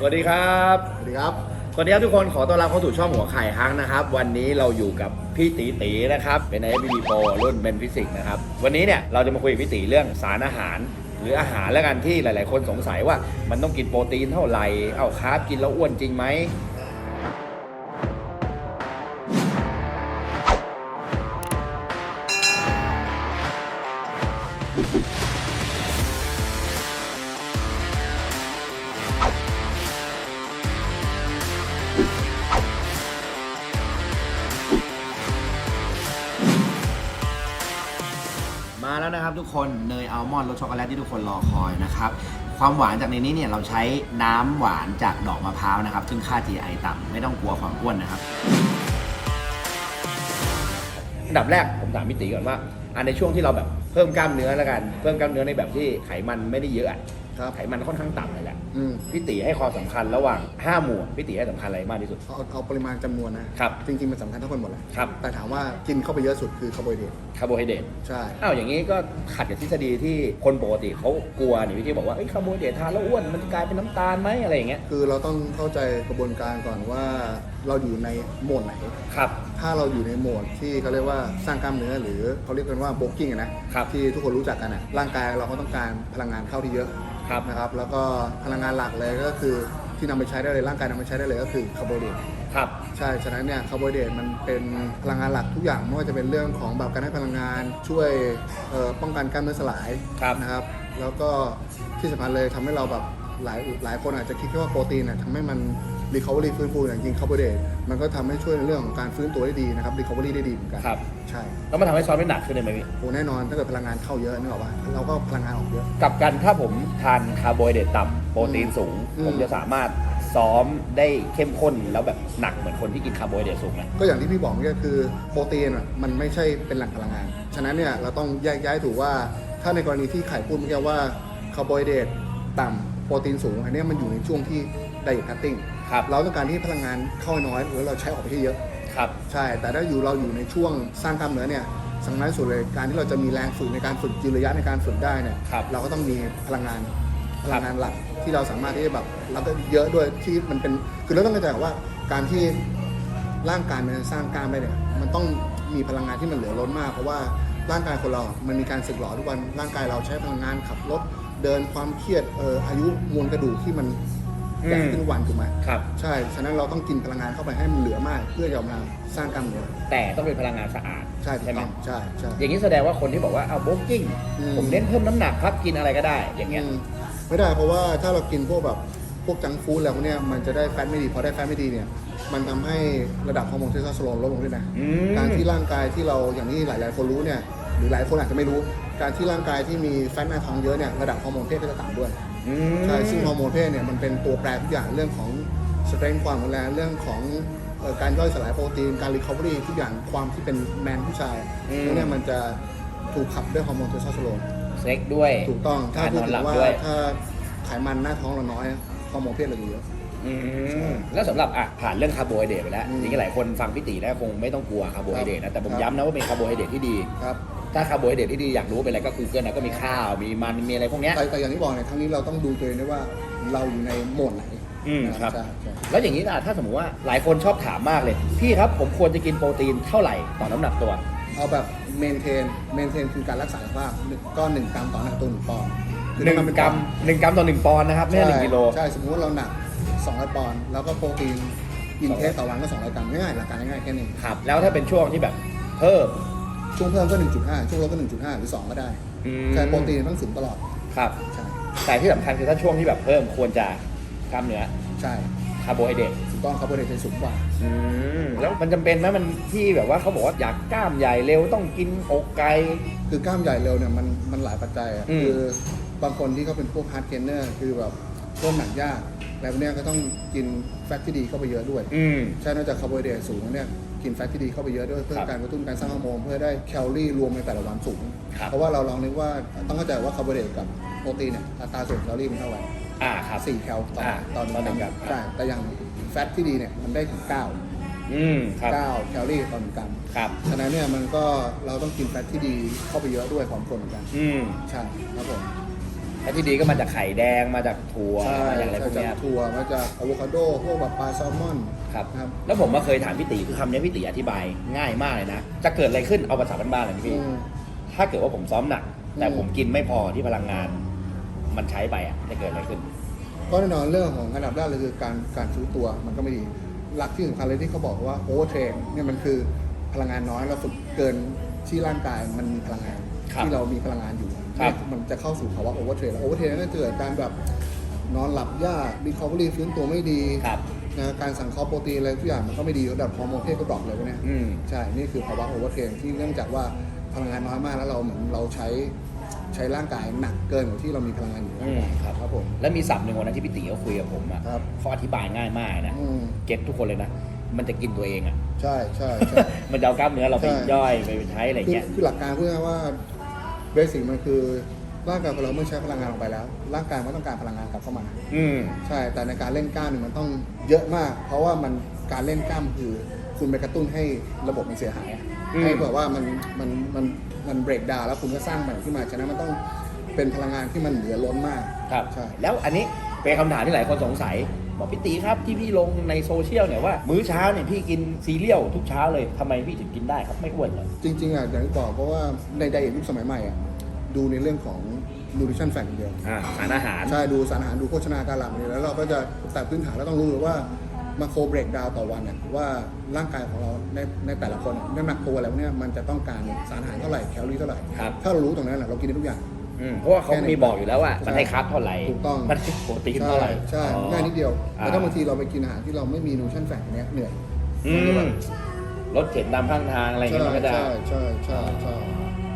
สวัสดีครับ สวัสดีครับ สวัสดีครับทุกคนขอต้อนรับเข้าสู่ช่องหัวไข่ฮังนะครับ วันนี้เราอยู่กับพี่ตีตีนะครับ เป็น i อ b โปรรุ่นเบนฟิสิกนะครับ วันนี้เนี่ยเราจะมาคุยกับพี่ตีเรื่องสารอาหาร หรืออาหารแล้วกันที่หลาย ๆ คนสงสัยว่ามันต้องกินโปรตีนเท่าไหร่ เอาคาร์บกินแล้วอ้วนจริงไหมม นะครับทุกคนเนยอัลมอนด์รสช็อกโกแลตที่ทุกคนรอคอยนะครับความหวานจากในนี้เนี่ยเราใช้น้ำหวานจากดอกมะพร้าวนะครับ ซึ่งค่า GI ต่ำไม่ต้องกลัวความอ้วนนะครับ อันดับแรกผมถามพี่ตีก่อนว่าอันในช่วงที่เราแบบเพิ่มกล้ามเนื้อแล้วกัน เพิ่มกล้ามเนื้อในแบบที่ไขมันไม่ได้เยอะอะ ครับไขมันค่อนข้างต่ำเลยแหละอืมพี่ตีให้ความสำคัญระหว่าง 5 หมวดพี่ตีให้สำคัญอะไรมากที่สุด เอาเอาปริมาณจำนวนนะครับ จริงๆมันสำคัญเท่ากันหมดแหละครับแต่ถามว่ากินเข้าไปเยอะสุดคือคาร์โบไฮเดรตคาร์โบไฮเดรตใช่ อ้าวอย่างนี้ก็ขัดกับทฤษฎีที่คนปกติเขากลัวนี่พี่ที่บอกว่าเอ้ยคาร์โบไฮเดรตทานแล้วอ้วนมันจะกลายเป็นน้ำตาลไหมอะไรอย่างเงี้ยคือเราต้องเข้าใจกระบวนการก่อนว่าเราอยู่ในโหมดไหน ครับ ถ้าเราอยู่ในโหมดที่เขาเรียกว่าสร้างกล้ามเนื้อหรือเขาเรียกกันว่าโบกิ้งนะครับ ที่ทุกคนรู้จักกันนะร่างกายเราก็ต้องการพลังงานเข้าที่เยอะ ครับ นะครับ แล้วก็พลังงานหลักเลยก็คือที่นำไปใช้ได้เลยร่างกายนำไปใช้ได้เลยก็คือคาร์โบไฮเดรต ครับ ใช่ ฉะนั้นเนี่ยคาร์โบไฮเดรตมันเป็นพลังงานหลักทุกอย่างไม่ว่าจะเป็นเรื่องของแบบการให้พลังงานช่วยเอ่อป้องกันกล้ามเนื้อสลายครับ นะครับ แล้วก็ที่สำคัญเลยทำให้เราแบบหลายหลายคนอาจจะคิดแค่ว่าโปรตีนน่ะทำให้มัน รีคา v ว r y ฟื้นฟูแต่จริงๆคาร์โบไฮเดรตมันก็ทำให้ช่วยในเรื่องของการฟื้นตัวได้ดีนะครับรีคา v ว r y ได้ดีเหมือนกันครับ ใช่แล้วมันทำให้ซ้อมได้หนักขึ้นเลยไหมพี่โอ้แน่นอนถ้าเกิดพลังงานเข้าเยอะนึกออกป่ะเราก็พลังงานออกเยอะ กลับกันถ้าผมทานคาร์โบไฮเดรตต่ำโปรตีนสูง อืม ผมจะสามารถซ้อมได้เข้มข้นแล้วแบบหนักเหมือนคนที่กินคาร์โบไฮเดรตสูงนะก็อย่างที่พี่บอกเมื่อกี้คือโปรตีนอะมันไม่ใช่เป็นแหล่งพลังงาน ฉะนั้นเนี่ยเราต้องแยกย้ายถูกว่า ถ้าในกรณีที่ไข่พูดเมื่อกี้ว่าคาร์โบไฮเดรตต่ำโปรตีนสูง อันเนี้ยมันอยู่ในช่วงที่ ไดเอทคัตติ้งครับเราต้องการที่พลังงานเข้าน้อยหรือเราใช้ออกไปให้เยอะครับใช่ แต่ถ้าอยู่เราอยู่ในช่วงสร้างกล้ามเนื้อเนี่ยสำคัญที่สุดเลยการที่เราจะมีแรงฝึกในการฝึกยืนระยะในการฝึกได้เนี่ยครับเราก็ต้องมีพลังงานพลังงานหลักที่เราสามารถที่จะแบบแล้วก็เยอะด้วยที่มันเป็นคือเราต้องเข้าใจว่าการที่ร่างกายมันจะสร้างกล้ามได้เนี่ยมันต้องมีพลังงานที่มันเหลือล้นมากเพราะว่าร่างกายคนเรา มันมีการสึกหรอทุกวันร่างกายเราใช้พลังงานขับรถเดินความเครียดเอ่ออายุมวลกระดูกที่มัน แก่ขึ้นทุกวันถูกไหมครับ ใช่ ฉะนั้นเราต้องกินพลังงานเข้าไปให้มันเหลือมาก เพื่อจะเอามาสร้างกล้ามเนื้อแต่ต้องเป็นพลังงานสะอาด ใช่ถูกใช่ไหมต้องใช่ใช่ อย่างนี้แสดงว่าคนที่บอกว่าเอาโบกกิ้งอืม ผมเน้นเพิ่มน้ำหนักครับกินอะไรก็ได้ อย่างเงี้ย อืมไม่ได้เพราะว่าถ้าเรากินพวกแบบพวกจังก์ฟู้ดอะไรพวกเนี้ยมันจะได้แฟตไม่ดีพอได้แฟตไม่ดีเนี่ยมันทำให้ระดับฮอร์โมนเทสโทสเตอโรนลดลงด้วยนะอืม การที่ร่างกายที่เราอย่างที่หลาย ๆ คนรู้เนี่ยหรือหลายคนอาจจะไม่รู้ การที่ร่างกายที่มีแฟตหน้าท้องเยอะเนี่ยระดับฮอร์โมนเพศก็จะต่ำด้วย อืม ใช่ซึ่งฮอร์โมนเพศเนี่ยมันเป็นตัวแปรทุกอย่างเรื่องของสเตรนท์ความแข็งแรงเรื่องของเอ่อการย่อยสลายโปรตีนการรีคา v ว r y ทุกอย่างความที่เป็นแมนผู้ชายพวกเนี้ยมันจะถูกขับด้วยฮอร์โมนเทสโทสเตอโรนเซ็กด้วย ถูกต้องถ้าการพูนดอนถึหลับงว่าด้วย ถ้าไขมันหน้าท้องเราน้อยฮอร์โมนเพศเราอยู่เยอะ อืมแล้วสำหรับอะผ่านเรื่องคาร์โบไฮเดรตไปแล้วอืมจริงๆหลายคนฟังพี่ตีแล้วคงไม่ต้องกลัวคาร์โบไฮเดรตนะแต่ผมครับ ย้ำนะว่าเป็นคาร์โบไฮเดรตที่ดี ครับ ถ้าคาร์โบไฮเดรตที่ดีอยากรู้เป็นอะไรก็ Google นะก็มีข้าวมีมันมีอะไรพวกเนี้ย แต่แต่อย่างที่บอกเนี่ยครั้งนี้เราต้องดูตัวเองด้วยว่าเราอยู่ในโหมดไหนอืมครับ ใช่ใช่แล้วอย่างนี้นะถ้าสมมติว่าหลายคนชอบถามมากเลย พี่ครับผมควรจะกินโปรตีนเท่าไหร่ต่อน้ำหนักตัว เอาแบบเมนเทนเมนเทนคือการรักษาสภาพหนึ่งก็หนึ่งกรัมต่อหนักตัวหนึ่งปอนด์คือหนึ่งต้องเป็นกรัมหนึ่งกรัมต่อหนึ่งปอนด์นะครับไม่ใช่หนึ่งกิโล ใช่ สมมติว่าเราหนัก200ปอนด์แล้วก็โปรตีนอินเทสต่อวันก็200กรัมง่ายๆหลักการง่ายๆแค่นี้ ครับแล้วถ้าเป็นช่วงที่แบบเพิ่ม ช่วงเพิ่มก็ 1.5 ช่วงลดก็ 1.5 หรือ 2 ก็ได้อืมแต่โปรตีนต้องสูงตลอด ครับ ใช่ แต่ที่สำคัญคือถ้าช่วงที่แบบเพิ่มควรจะกล้ามเนื้อใช่คาร์โบไฮเดรตถูกต้องคาร์โบไฮเดรตจะสูงกว่า อืมแล้วมันจำเป็นไหมมันที่แบบว่าเขาบอกว่าอยากกล้ามใหญ่เร็วต้องกินอกไก่ คือกล้ามใหญ่เร็วเนี่ยมันมันหลายปัจจัยอะอืม คือบางคนที่เขาเป็นพวกฮาร์ดเทรนเนอร์คือแบบเพิ่มหนักยากแล้วเนี่ยก็ต้องกินแฟตที่ดีเข้าไปเยอะด้วย อืม ใช่นอกจากคาร์โบไฮเดรตสูงแล้วเนี่ย กินแฟตที่ดีเข้าไปเยอะด้วยเพื่อครับการกระตุ้นการสร้างฮอร์โมนเพื่อได้แคลอรี่รวมในแต่ละวันสูงครับเพราะว่าเราลองนึกว่าต้องเข้าใจว่าคาร์โบไฮเดรตกับโปรตีนเนี่ยอัตราส่วนแคลอรี่มันเท่าไหร่อ่าครับสี่แคลต่ออ่าต่อต่อหนึ่งกรัมใช่แต่อย่างแฟตที่ดีเนี่ยมันได้ถึงเก้าอืมครับเก้าแคลอรี่ต่อหนึ่งกรัมครับฉะนั้นเนี่ยมันก็เราต้องกินแฟตที่ดีเข้าไปเยอะด้วยพร้อมกันเหมือนกัน อืมใช่ครับผม และที่ดีก็มาจากไข่แดงมาจากถั่วใช่มาจากอะไรพวกจาเนี้กยถั่วมาจากอะโวคาโดพวกแบบปลาแซลมอน ครับ ครับแล้วผมมาเคยถามพี่ตีคือคำนี้พี่ตีอธิบายง่ายมากเลยนะ จะเกิดอะไรขึ้นเอาภาษาบ้านๆเลยนะพี่ อืม ถ้าเกิดว่าผมซ้อมหนัก แต่อืม ผมกินไม่พอที่พลังงาน มันใช้ไปอะจะเกิดอะไรขึ้น ก็แน่นอนเรื่องของอันดับแรกเลยคือการการซื้อตัวมันก็ไม่ดี หลักที่สำคัญเลยที่เขาบอกว่าโอเวอร์เทรนเนี่ยมันคือพลังงานน้อยเราฝึกเกินที่ร่างกายมันมีพลังงาน ครับ ที่เรามีพลังงานอยู่ ครับ มันจะเข้าสู่ภาวะโอเวอร์เทรนโอเวอร์เทรนก็จะเกิดการแบบนอนหลับยากรีคอเวอรี่ฟื้นตัวไม่ดีครับนะการสั่งเคอโปรตีนอะไรทุกอย่างมันก็ไม่ดีระดับฮอร์โมนเพศก็ดรอปเลยพวกเนี้ยอืม ใช่ นี่คือภาวะโอเวอร์เทรนที่เนื่องจากว่าพลังงานน้อยมากแล้วเราเหมือนเราใช้ใช้ร่างกายหนักเกินกว่าที่เรามีพลังงานอยู่อืมครับ ครับผม แล้วมีศัพท์หนึ่งวันนั้นที่พี่ตีเขาคุยกับผมอะครับ เขาอธิบายง่ายมากนะอืมเก็ตทุกคนเลยนะ มันจะกินตัวเองอะ ใช่ใช่ใช่ มันจะเอากล้ามเนื้อเราไปใช่ ย่อยไปใช้อะไรคือเงี้ย คือหลักการเพื่อว่า เบสิกมันคือร่างกายของเราเมื่อใช้พลังงานออกไปแล้ว ร่างกายมันต้องการพลังงานกลับเข้ามา อืม ใช่ แต่ในการเล่นกล้ามเนี่ยมันต้องเยอะมาก เพราะว่ามันการเล่นกล้ามคือ คุณไปกระตุ้นให้ระบบมันเสียหายอะอืม ให้แบบว่ามันมันมันมันเบรกดาวแล้วคุณก็สร้างใหม่ขึ้นมา ฉะนั้นมันต้องเป็นพลังงานที่มันเหลือล้นมาก ครับ ใช่ แล้วอันนี้เป็นคำถามที่หลายคนสงสัย บอกพี่ตีครับที่พี่ลงในโซเชียลเนี่ยว่า มื้อเช้าเนี่ยพี่กินซีเรียลทุกเช้าเลยทำไมพี่ถึงกินได้ครับไม่อ้วนเหรอจริงๆอะอย่างที่บอกเพราะว่าในไดเอทยุคสมัยใหม่อะดูในเรื่องของ nutrition fact อย่างเดียว อ่าสารอาหาร ใช่ ดูสารอาหารดูโภชนาการหลักเนี่ยแล้วเราก็จะแต่พื้นฐานเราต้องรู้เลยว่ามาโครเบรกดาวต่อวันเนี่ยว่าร่างกายของเราในในแต่ละคนอะน้ำหนักตัวแล้วเนี่ยมันจะต้องการสารอาหารเท่าไหร่แคลอรี่เท่าไหร่ ครับ ถ้าเรารู้ตรงนั้นแหละเรากินได้ทุกอย่าง อืมเพราะว่าเขาแค่นั้นมีบอกอยู่แล้วว่ามันให้คาร์บเท่าไหร่ถูกต้อง มันให้โปรตีนใช่เท่าไหร่ใช่อ๋อ ง่ายนิดเดียวอ่าแต่ถ้าบางทีเราไปกินอาหารที่เราไม่มี nutrition fact เนี้ยเหนื่อยอืมรถเข็นตามข้างทางอะไรอย่างใช่เงี้ยมันก็จะ ใช่ใช่ใช่ใช่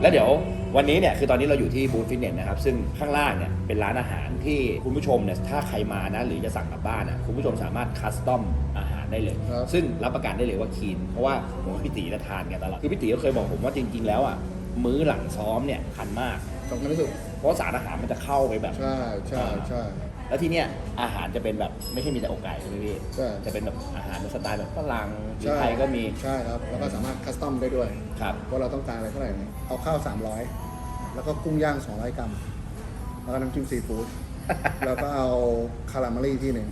แล้วเดี๋ยววันนี้เนี่ยคือตอนนี้เราอยู่ที่บูธฟิตเนสนะครับ ซึ่งข้างล่างเนี่ยเป็นร้านอาหารที่คุณผู้ชมเนี่ยถ้าใครมานะ หรือจะสั่งกลับบ้านนะคุณผู้ชมสามารถคัสตอมอาหารได้เลย ครับ ซึ่งรับประกันได้เลยว่าคีน เพราะว่าผมกับพี่ตีจะทานกันตลอดคือพี่ตีก็เคยบอกผมว่าจริง ๆ แล้วอะมื้อหลังซ้อมเนี่ยคันมาก สำคัญที่สุดเพราะสารอาหารมันจะเข้าไปแบบใช่ใช่ใช่ แล้วที่เนี่ยอาหารจะเป็นแบบไม่ใช่มีแต่อกไก่ใช่ไหมพี่ใช่ จะเป็นแบบอาหารในสไตล์แบบฝรั่งหรือใช่ไทยก็มีใช่ครับ แล้วก็สามารถคัสตอมได้ด้วย ครับ ว่าเราต้องการอะไรเท่าไหร่เนี่ยเอาข้าว 300 แล้วก็กุ้งย่าง 200 กรัม แล้วก็น้ำจิ้มซีฟู้ด แล้วก็เอาคาราเมลลี่ที่หนึ่ง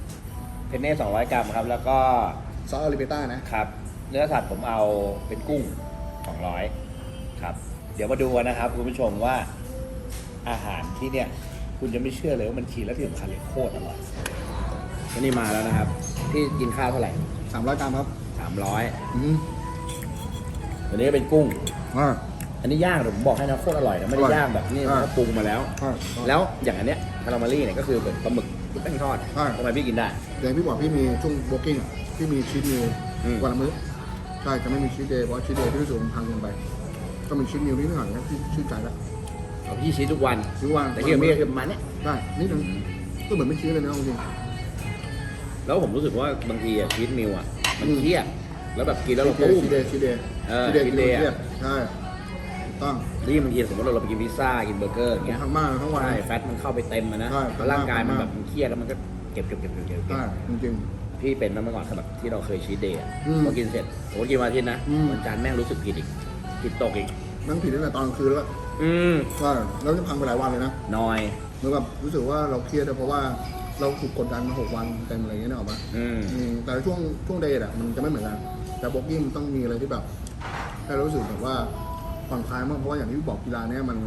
เพนเน่200 กรัมครับ แล้วก็ซอสอาริเบต้านะ ครับ เนื้อสัตว์ผมเอาเป็นกุ้ง 200 ครับ เดี๋ยวมาดูกันนะครับคุณผู้ชมว่า อาหารที่เนี่ย คุณจะไม่เชื่อเลยว่ามันคีนและที่สำคัญเลยโคตรอร่อยวันนี้มาแล้วนะครับพี่กินข้าวเท่าไหร่300กรัมครับ300อืมวันนี้เป็นกุ้ง อ่า อันนี้ย่างแต่ผมบอกให้นะโคตรอร่อยนะไม่ได้อร่อยย่างแบบนี้อ่า เขาปรุงมาแล้วใช่แล้วอย่างอันเนี้ยคาราเมลลี่เนี่ยก็คือเหมือนปลาหมึกแป้งทอดใช่ทำไมพี่กินได้ อย่างที่บอกพี่มีช่วงโบกิ้งอะพี่มีชีสมิลอืม วันละมื้อใช่จะไม่มีชีสเดย์เพราะชีสเดย์ที่รู้สึกมันพังเกินไป ก็มีชีสมิลนิดหน่อยนะที่ชื่นใจแล้ว เอาพี่ชี้ทุกวัน ทุกวันแต่ที่กับพี่ก็คือประมาณเนี้ยได้นิดนึงก็เหมือนไม่ชีสเลยนะจริง แล้วผมรู้สึกว่าบางทีอะชีสมิลอะมันอืม เครียดแล้วแบบกินแล้วเราชีสตุ้มเดย์ชีสเดย์เออชีสเดย์ชีสเดย์กินเครียดใช่ถูกต้องนี่บางทีสมมติเราเราไปกินพิซซ่ากินเบอร์เกอร์อย่างเงี้ยทั้งมากทั้งวัน ใช่แฟตมันเข้าไปเต็มอะนะใช่แล้วร่างกายมันมาก แบบมันเครียดแล้วมันก็เก็บเก็บเก็บเก็บเก็บเก็บใช่จริง พี่เป็นมาเมื่อก่อนแบบที่เราเคยชีสเดย์อะอืมพอกินเสร็จโอ้กินวันอาทิตย์นะอืม วันจันทร์แม่งรู้สึกผิดอีกผิดตกอีกๆนั่งผิดตั้งแต่ตอนกลางคืนแล้ว อืมใช่แล้วจะพังไปหลายวันเลยนะนอย เหมือนกับรู้สึกว่าเราเครียดเพราะว่าเราถูกกดดันมาหกวันเต็มอะไรอย่างเงี้ยนึกออกปะอืมอืม แต่ช่วงช่วงเดย์อะมันจะไม่เหมือนกัน แต่บ็อกกิ้งมันต้องมีอะไรที่แบบให้เรารู้สึกแบบว่าผ่อนคลายมากเพราะว่าอย่างที่พี่บอกกีฬาเนี้ยมัน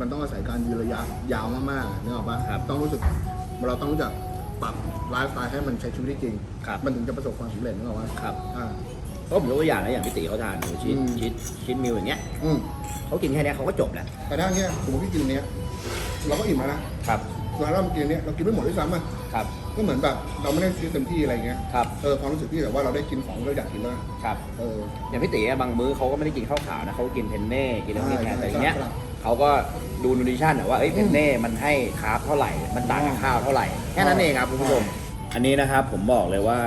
มันต้องอาศัยการยืนระยะยาวมากๆนึกออกปะครับต้องรู้สึกเราต้องรู้จักปรับไลฟ์สไตล์ให้มันใช้ชีวิตได้จริง ครับ มันถึงจะประสบความสำเร็จนึกออกปะ ครับ อ่า ก็ผมยกตัวอย่างนะอย่างพี่ตีเขาทานหมูชีสอืมชีสชีสมิลอย่างเงี้ยอืมเขากินแค่เนี้ยเขาก็จบแล้วแต่ถ้าเนี้ยสมมติพี่กินอันเนี้ยเราก็อิ่มแล้วนะครับเวลาเรากินอันเนี้ยเรากินไม่หมดด้วยซ้ำอะครับก็เหมือนแบบเราไม่ได้ซื้อเต็มที่อะไรเงี้ยครับเออความรู้สึกพี่แต่ว่าเราได้กินของที่เราอยากกินแล้วนะครับเออ อย่างพี่ตีอะบางมื้อเขาก็ไม่ได้กินข้าวขาวนะเขาก็กินเพนเน่กินอะไรพวกนี้แทนใช่แต่อย่างเงี้ยใช่เขาก็ดูนูทริชั่นอะว่าเอ้ยเพนเน่มันให้คาร์บเท่าไหร่มันต่างกับข้าวเท่าไหร่แค่นั้นเองครับคุณผู้ชมอันนี้นะครับผมบอกเลยว่า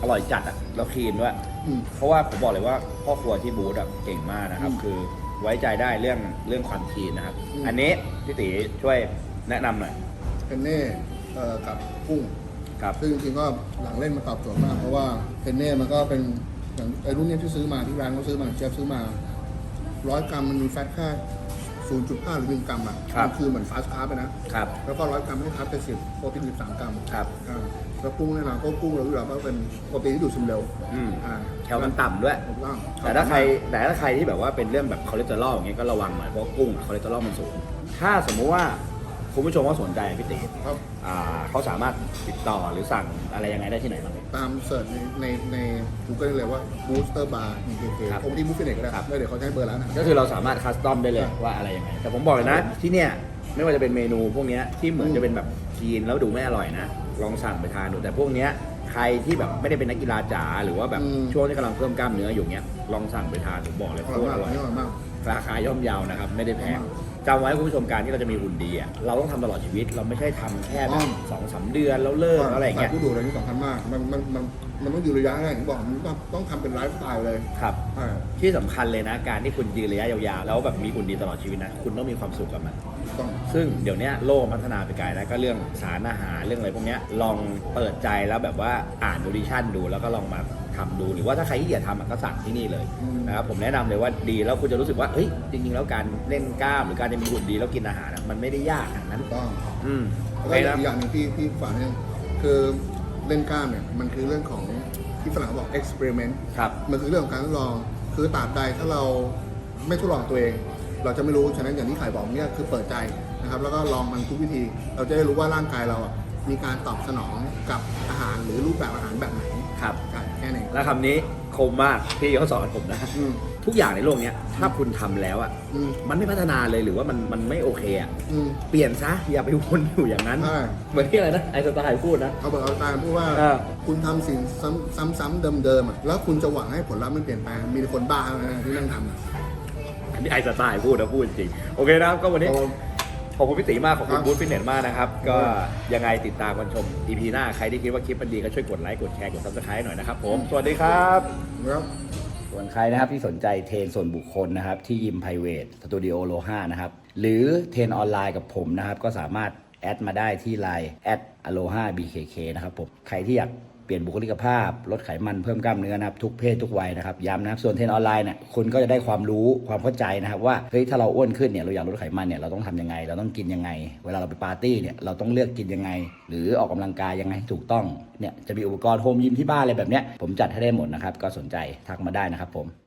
อร่อยจัดอะแล้วคลีนด้วย อืม เพราะว่าผมบอกเลยว่าพ่อครัวที่บูธอะเก่งมากนะครับ อืมคือไว้ใจได้เรื่องเรื่องความคลีนนะครับ อืม อันนี้พี่ตีช่วยแนะนำหน่อยเพนเน่เอ่อกับกุ้ง ครับ ซึ่งจริงๆก็หลังเล่นมาตอบโจทย์มาก เพราะว่าเพนเน่มันก็เป็นอย่างไอ้รุ่นเนี้ยที่ซื้อมาที่ร้านเขาซื้อมาเชฟซื้อมาร้อยกรัมมันมีแฟตแค่0.5 หรือ1กรัมอะครับ มันคือเหมือนฟาสต์คาร์บไปนะ ครับ แล้วก็100กรัมให้คาร์บเป็น10โปรตีน13 กรัมครับ อ่า แล้วกุ้งแน่นอนก็กุ้งเรารู้อยู่แล้วว่าเป็นโปรตีนที่ดูดซึมเร็วอืมอ่าแคลมันต่ำด้วย ถูกต้องแต่ถ้าใครแต่ถ้าใครที่แบบว่าเป็นเรื่องแบบคอเลสเตอรอลอย่างเงี้ยก็ระวังหน่อยเพราะว่ากุ้งคอเลสเตอรอลมันสูง ถ้าสมมุติว่าคุณผู้ชมว่าสนใจพี่ติครับ อ่าเขาสามารถติดต่อหรือสั่งอะไรยังไงได้ที่ไหนบ้าง ตามเสิร์ชในในใน Google เลยว่า Booster Bar BKK ครับ ผมที่บูฟเฟนเนก็ได้ครับแล้วเดี๋ยวเขาจะให้เบอร์ร้านอาหาร ก็คือเราสามารถคัสตอมได้เลยครับว่าอะไรยังไง แต่ผมบอกเลยนะ ที่เนี่ยไม่ว่าจะเป็นเมนูพวกเนี้ยที่เหมือนจะเป็นแบบ คีนแล้วดูไม่อร่อยนะ ลองสั่งไปทานดูแต่พวกเนี้ยใครที่แบบไม่ได้เป็นนักกีฬาจ๋าหรือว่าแบบอืม ช่วงที่กำลังเพิ่มกล้ามเนื้ออยู่เนี้ยลองสั่งไปทานผมบอกเลยอโคร่อยตรมากอร่อยอร่อยมาก ราคาย่อมเยาวนะครับ ไม่ได้แพงมาก จำไว้คุณผู้ชมการที่เราจะมีหุ่นดีอะเราต้องทำตลอดชีวิตเราไม่ใช่ทำแค่แบอ๋บอสองสามเดือนแล้วเลิกอะไรอย่างเงี้ยสผู้ดูอะไรนี่สำคัญมาก มันมันมันมันต้องอยู่ระยะไงผมบอกมันต้องต้องทำเป็นไลฟ์สไตล์เลยครับ อ่าที่สำคัญเลยนะการที่คุณยืนระยะยาวๆแล้วแบบมีหุ่นดีตลอดชีวิตนะคุณต้องมีความสุขกับมัน ต้อง ซึ่งเดี๋ยวเนี้ยโลกพัฒนาไปไกลแล้วก็เรื่องสารอาหารเรื่องอะไรพวกเนี้ยลองเปิดใจแล้วแบบว่าอ่านดูดิชั่นดูแล้วก็ลองมา ทำดูหรือว่าถ้าใครที่อยากทำอะก็สั่งที่นี่เลยอืมนะครับผมแนะนำเลยว่าดีแล้วคุณจะรู้สึกว่าเฮ้ยจริงๆ แล้วการเล่นกล้ามหรือการจะมีหุ่นดีแล้วกินอาหารอะมันไม่ได้ยากขนาดนั้นถูกต้องอืมโอแล้วเคก็นะอีกอย่างหนึ่งที่ที่ฝากเนี่ยคือเล่นกล้ามเนี่ยมันคือเรื่องของที่ฝรั่งเขาบอก experiment ครับมันคือเรื่องของการทดลองคือตราบใดถ้าเราไม่ทดลองตัวเอง เราจะไม่รู้ฉะนั้นอย่างที่ไข่บอกเนี่ยคือเปิดใจนะครับแล้วก็ลองมันทุกวิธี เราจะได้รู้ว่าร่างกายเราอะมีการตอบสนองกับอาหารหรือรูปแบบอาหารแบบไหนครับใช่ แค่นี้นเองแล้วคำนี้คมมากพี่เขาสอนผมนะ อืม ทุกอย่างในโลกเนี้ยถ้าคุณทำแล้วอะอืม มันไม่พัฒนาเลยหรือว่ามันมันไม่โอเคอะอืม เปลี่ยนซะอย่าไปวนอยู่อย่างนั้น ใช่ เหมือนที่อะไรนะไอสไตล์พูดนะ เขาบอกเอาตามพูดว่าเออ คุณทำสิ่งซ้ำซ้ำๆเดิมๆอะแล้วคุณจะหวังให้ผลลัพธ์มันเปลี่ยนแปลงมีแต่คนบ้าเท่านะที่นั่งทำอะอันนี้ไอสไตล์พูดนะพูดจริงโอเคนะครับก็วันนี้ ครับผม ขอบคุณพี่ตีมากขอบคุคณรับบูธฟิตเนสมากนะครับ ก็ครับยังไงติดตามกันชม EP หน้าใครที่คิดว่าคลิปมันดีก็ช่วยกดไลค์กดแชร์กดซับสไครต์หน่อยนะครับผม สวัสดีครับครับส่วนใครนะครับที่สนใจเทรนส่วนบุคคลนะครับที่ยิมไพรเวทสตูดิโอโลห้านะครับหรือเทรนออนไลน์กับผมนะครับก็สามารถแอดมาได้ที่ Line แอด aloha bkk นะครับผมใครที่อยาก เปลี่ยนบุคลิกภาพ ลดไขมันเพิ่มกล้ามเนื้อนะครับ ทุกเพศทุกวัยนะครับย้ำนะครับส่วนเทรนออนไลน์เนี่ยคุณก็จะได้ความรู้ความเข้าใจนะครับ ว่าเฮ้ยถ้าเราอ้วนขึ้นเนี่ยเราอยากลดไขมันเนี่ยเราต้องทำยังไง เราต้องกินยังไง เวลาเราไปปาร์ตี้เนี่ยเราต้องเลือกกินยังไง หรือออกกำลังกายยังไงถูกต้องเนี่ยจะมีอุปกรณ์โฮมยิมที่บ้านอะไรแบบเนี้ยผมจัดให้ได้หมดนะครับก็สนใจทักมาได้นะครับผม